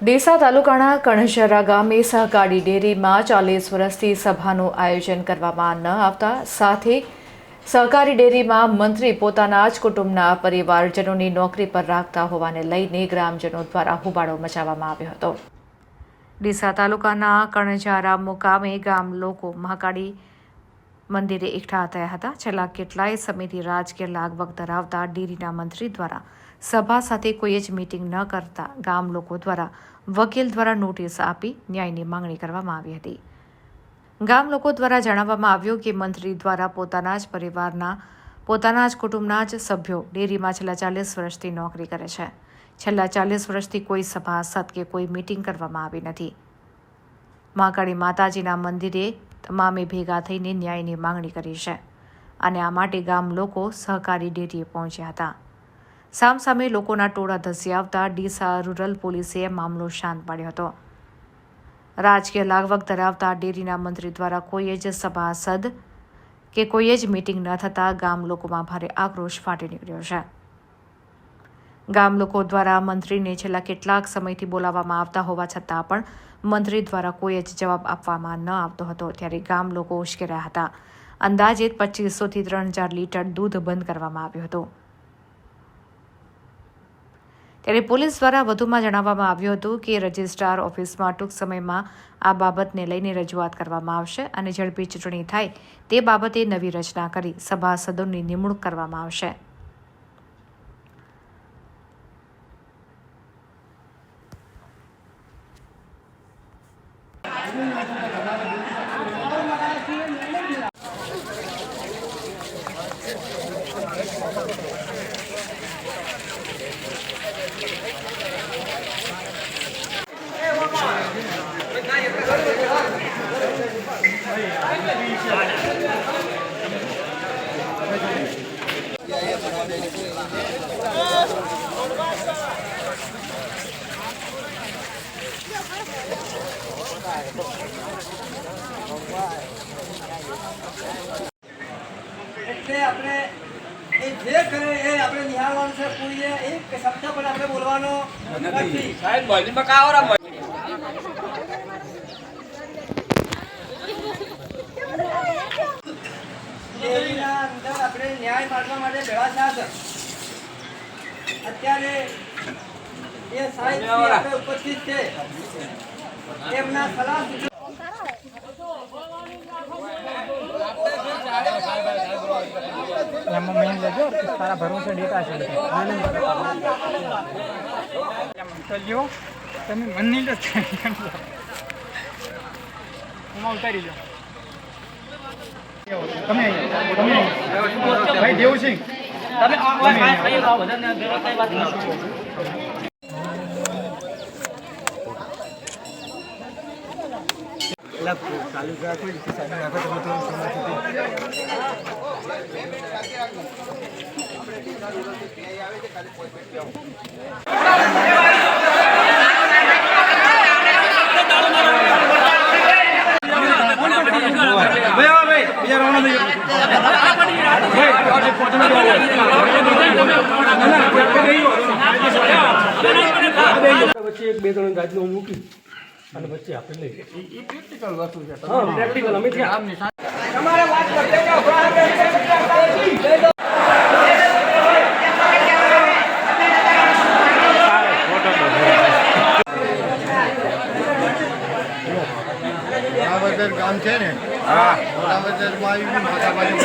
ડીસા તાલુકાના કણઝરા ગામે સહકારી ડેરીમાં ચાલીસ વર્ષથી સભાનું આયોજન કરવામાં ન આવતા સાથે સહકારી ડેરીમાં મંત્રી પોતાના જ કુટુંબના પરિવારજનોની નોકરી પર રાખતા હોવાને લઈને ગ્રામજનો દ્વારા હોબાળો મચાવવામાં આવ્યો હતો. ડીસા તાલુકાના કણઝારા મુકામે ગામ લોકો મહાકાળી મંદિરે એકઠા થયા હતા. છેલ્લા કેટલાય સમયથી રાજકીય લાગવગ ધરાવતા ડેરીના મંત્રી દ્વારા સભા સાથે કોઈ જ મિટિંગ ન કરતા ગામ લોકો દ્વારા વકીલ દ્વારા નોટિસ આપી ન્યાયની માંગણી કરવામાં આવી હતી. ગામ લોકો દ્વારા જણાવવામાં આવ્યું કે મંત્રી દ્વારા પોતાના જ પરિવારના, પોતાના જ કુટુંબના જ સભ્યો ડેરીમાં છેલ્લા ચાલીસ વર્ષથી નોકરી કરે છે. છેલ્લા ચાલીસ વર્ષથી કોઈ સભાસદ કે કોઈ મિટિંગ કરવામાં આવી નથી. મહાકાળી માતાજીના મંદિરે તમામે ભેગા થઈને ન્યાયની માંગણી કરી છે અને આ માટે ગામ લોકો સહકારી ડેરીએ પહોંચ્યા હતા. સામસામે લોકોના ટોળા ધસી આવતા ડીસા રૂરલ પોલીસે મામલો શાંત પાડ્યો હતો. રાજકીય લાગવગ ધરાવતા ડેરીના મંત્રી દ્વારા કોઈ જ સભાસદ કે કોઈ જ મીટિંગ ન થતાં ગામ લોકોમાં ભારે આક્રોશ ફાટી નીકળ્યો છે. ગામ લોકો દ્વારા મંત્રીને છેલ્લા કેટલાક સમયથી બોલાવવામાં આવતા હોવા છતાં પણ મંત્રી દ્વારા કોઈ જ જવાબ આપવામાં ન આવતો હતો. ત્યારે ગામ લોકો ઉશ્કેર્યા હતા. અંદાજે પચીસોથી ત્રણ હજાર લીટર દૂધ બંધ કરવામાં આવ્યું હતું. ત્યારે પોલીસ દ્વારા વધુમાં જણાવવામાં આવ્યું હતું કે રજિસ્ટ્રાર ઓફિસમાં ટૂંક સમયમાં આ બાબતને લઈને રજૂઆત કરવામાં આવશે અને ઝડપી ચૂંટણી થાય તે બાબતે નવી રચના કરી સભાસદોની નિમણૂક કરવામાં આવશે. એટલે આપણે એ જે કરે એ આપણે નિહાળવાનું છે કોઈએ એક શબ્દ પણ આપણે બોલવાનો નથી. સાહેબ આપણે ન્યાય માગવા માટે ભેળા થયા છે. અત્યારે એ સાહેબ આપણે ઉપસ્થિત છે. એમના સલાહ એમાં મેઇન લેજો તારા ભરોસે ડેટા છે ચલ્યો તમે મનની લો એમાં ઉતારી લો તમે અહીંયા, તમે વચ્ચે એક બે ત્રણ જાતનો મૂકી અને વચ્ચે આપણે લઈ જઈએ પ્રેક્ટિકલ વસ્તુ છે. હા પ્રેક્ટિકલ અમે ત્યાં તમારે વાત કરતે આ બજાર ગામ છે ને? હા. આવી બાજુ